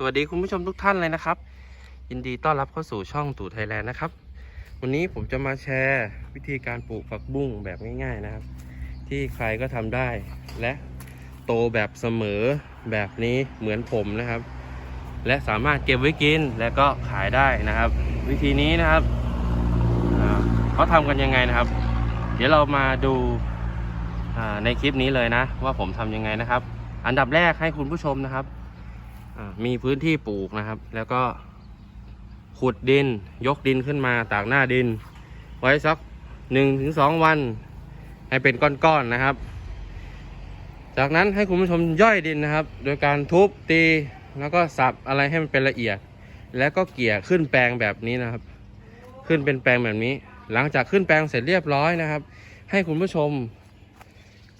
สวัสดีคุณผู้ชมทุกท่านเลยนะครับ ยินดีต้อนรับเข้าสู่ช่องตู่ไทยแลนด์นะครับ วันนี้ผมจะมาแชร์วิธีการปลูกผักบุ้งแบบง่าย ๆนะครับ ที่ใครก็ทำได้ และโตแบบเสมอแบบนี้เหมือนผมนะครับ และสามารถเก็บไว้กินและก็ขายได้นะครับ วิธีนี้นะครับเขาทำกันยังไงนะครับ เดี๋ยวเรามาดูในคลิปนี้เลยนะ ว่าผมทำยังไงนะครับ อันดับแรกให้คุณผู้ชมนะครับ มีพื้นที่ปลูกนะครับ แล้วก็ขุดดินยกดินขึ้นมาตากหน้าดิน ไว้สักหนึ่งถึงสองวัน ให้เป็นก้อนๆนะครับ จากนั้นให้คุณผู้ชมย่อยดินนะครับ โดยการทุบตีแล้วก็สับอะไรให้มันเป็นละเอียด แล้วก็เกี่ยขึ้นแปลงแบบนี้นะครับ ขึ้นเป็นแปลงแบบนี้ หลังจากขึ้นแปลงเสร็จเรียบร้อยนะครับ ให้คุณผู้ชม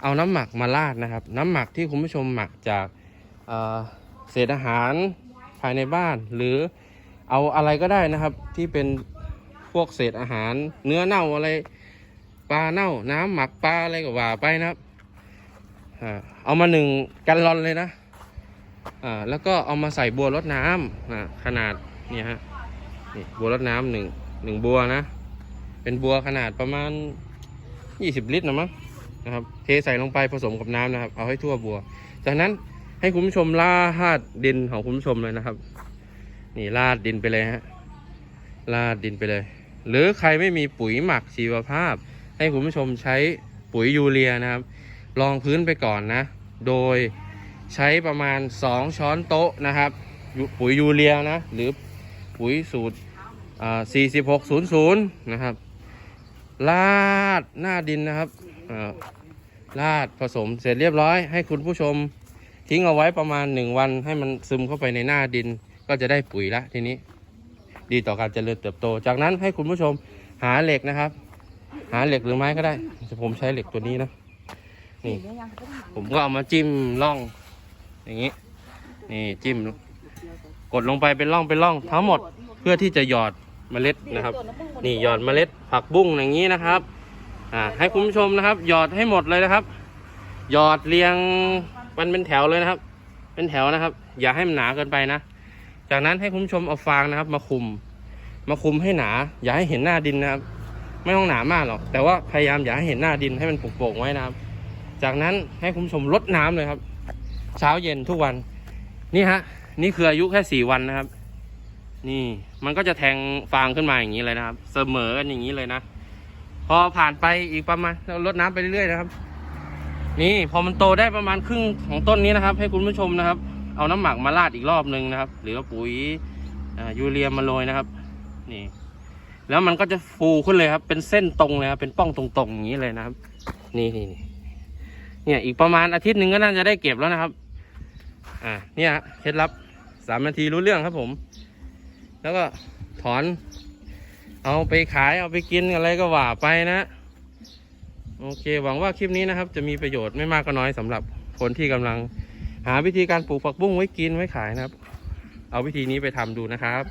เอาน้ำหมักมาราดนะครับ น้ำหมักที่คุณผู้ชมหมักจาก เศษอาหารภายในบ้าน หรือเอาอะไรก็ได้นะครับ ที่เป็นพวกเศษอาหาร เนื้อเน่าอะไรปลาเน่า น้ำหมักปลาอะไรก็ว่าไปนะครับเอามาหนึ่งกันลอนเลยนะอแล้วก็เอามาใส่บัวรดน้ำอ่าขนาดนี่ฮะนี่บัวรดน้ำหนึ่งหนึ่งบัวนะ เป็นบัวขนาดประมาณ20ลิตรนะมั้งนะครับ เทใส่ลงไปผสมกับน้ำนะครับ เอาให้ทั่วบัว จากนั้น ให้คุณผู้ชมลาดดินของคุณผู้ชมเลยนะครับ นี่ลาดดินไปเลยฮะลาดดินไปเลย หรือใครไม่มีปุ๋ยหมักชีวภาพ ให้คุณผู้ชมใช้ปุ๋ยยูเรียนะครับรองพื้นไปก่อนนะ โดยใช้ประมาณ 2 ช้อนโต๊ะนะครับ ปุ๋ยยูเรียนะ หรือปุ๋ยสูตรอ่า4600 นะครับลาดหน้าดินนะครับลาดผสมเสร็จเรียบร้อยให้คุณผู้ชม ทิ้งเอาไว้ประมาณ1วันให้มันซึมเข้าไปในหน้าดิน ก็จะได้ปุ๋ยละทีนี้ ดีต่อการเจริญเติบโต จากนั้นให้คุณผู้ชมหาเหล็กนะครับ หาเหล็กหรือไม้ก็ได้แต่ผมใช้เหล็กตัวนี้นะนี่ ผมก็เอามาจิ้มร่อง อย่างนี้ นี่จิ้ม กดลงไปเป็นร่องเป็นร่องทั้งหมดเพื่อที่จะหยอดเมล็ดนะครับ นี่หยอดเมล็ดผักบุ้งอย่างนี้นะครับอ่าให้คุณผู้ชมนะครับ หยอดให้หมดเลยนะครับ หยอดเรียง มันเป็นแถวเลยนะครับ เป็นแถวนะครับ อย่าให้มันหนาเกินไปนะ จากนั้นให้คุณผู้ชมเอาฟางนะครับ มาคุม มาคุมให้หนา อย่าให้เห็นหน้าดินนะครับ ไม่ต้องหนามากหรอก แต่ว่าพยายามอย่าให้เห็นหน้าดินให้มันโป่งๆไว้นะครับ จากนั้นให้คุณผู้ชมลดน้ำเลยครับ เช้าเย็นทุกวัน นี่ฮะ นี่คืออายุแค่สี่วันนะครับ นี่มันก็จะแทงฟางขึ้นมาอย่างนี้เลยนะครับ เสมอกันอย่างนี้เลยนะ พอผ่านไปอีกประมาณเราลดน้ำไปเรื่อยๆนะครับ นี่พอมันโตได้ประมาณครึ่งของต้นนี้นะครับ ให้คุณผู้ชมนะครับ เอาน้ำหมักมาราดอีกรอบหนึ่งนะครับ หรือว่าปุ๋ยยูเรียมาโรยนะครับ นี่ แล้วมันก็จะฟูขึ้นเลยครับ เป็นเส้นตรงเลยครับเป็นป้องตรงๆอย่างนี้เลยนะครับ นี่นี่นเนี่ยอีกประมาณอาทิตย์หนึ่งก็น่าจะได้เก็บแล้วนะครับ อ่าเนี่ยฮะเคล็ดลับสามนาทีรู้เรื่องครับผม แล้วก็ถอน เอาไปขายเอาไปกินอะไรก็ว่าไปนะ โอเค หวังว่าคลิปนี้นะครับ จะมีประโยชน์ไม่มากก็น้อยสำหรับคนที่กำลังหาวิธีการปลูกผักบุ้งไว้กินไว้ขายนะครับ เอาวิธีนี้ไปทำดูนะครับ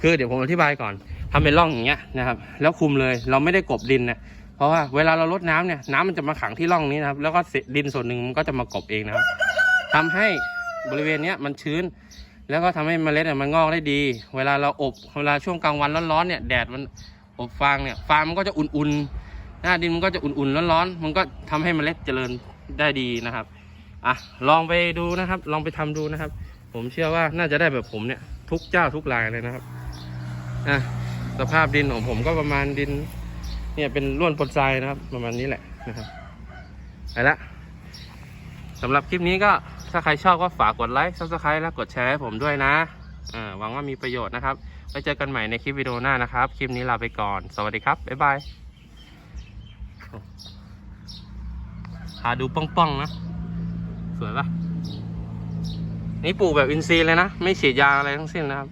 คือเดี๋ยวผมอธิบายก่อนทำเป็นร่องอย่างเงี้ยนะครับ แล้วคุมเลยเราไม่ได้กบดินนะเพราะว่าเวลาเราลดน้ำเนี่ยน้ำมันจะมาขังที่ร่องนี้นะครับ แล้วก็เศษดินส่วนหนึ่งมันก็จะมากบเองนะครับทำให้บริเวณเนี้ยมันชื้น แล้วก็ทำให้เมล็ดเนี่ยมันงอกได้ดี เวลาเราอบเวลาช่วงกลางวันร้อนๆเนี่ยแดดมันอบฟางเนี่ยฟางมันก็จะอุ่นๆ หน้าดินมันก็จะอุ่นๆร้อนๆมันก็ทำให้เมล็ดเจริญได้ดีนะครับอะลองไปดูนะครับ ลองไปทำดูนะครับ ผมเชื่อว่าน่าจะได้แบบผมเนี่ย ทุกเจ้าทุกรายเลยนะครับอะสภาพดินของผมก็ประมาณดิน เนี่ยเป็นร่วนปนทรายนะครับ ประมาณนี้แหละนะครับไปละสำหรับคลิปนี้ก็ถ้าใครชอบก็ฝากกดไลค์ซับสไครต์และกดแชร์ให้ผมด้วยนะอ่าหวังว่ามีประโยชน์นะครับไว้เจอกันใหม่ในคลิปวิดีโอหน้านะครับ คลิปนี้ลาไปก่อน สวัสดีครับ บ๊ายบาย หาดูป้องๆนะ สวยปะนี่ปลูกแบบอินทรีย์เลยนะ ไม่ฉีดยาอะไรทั้งสิ้นนะครับ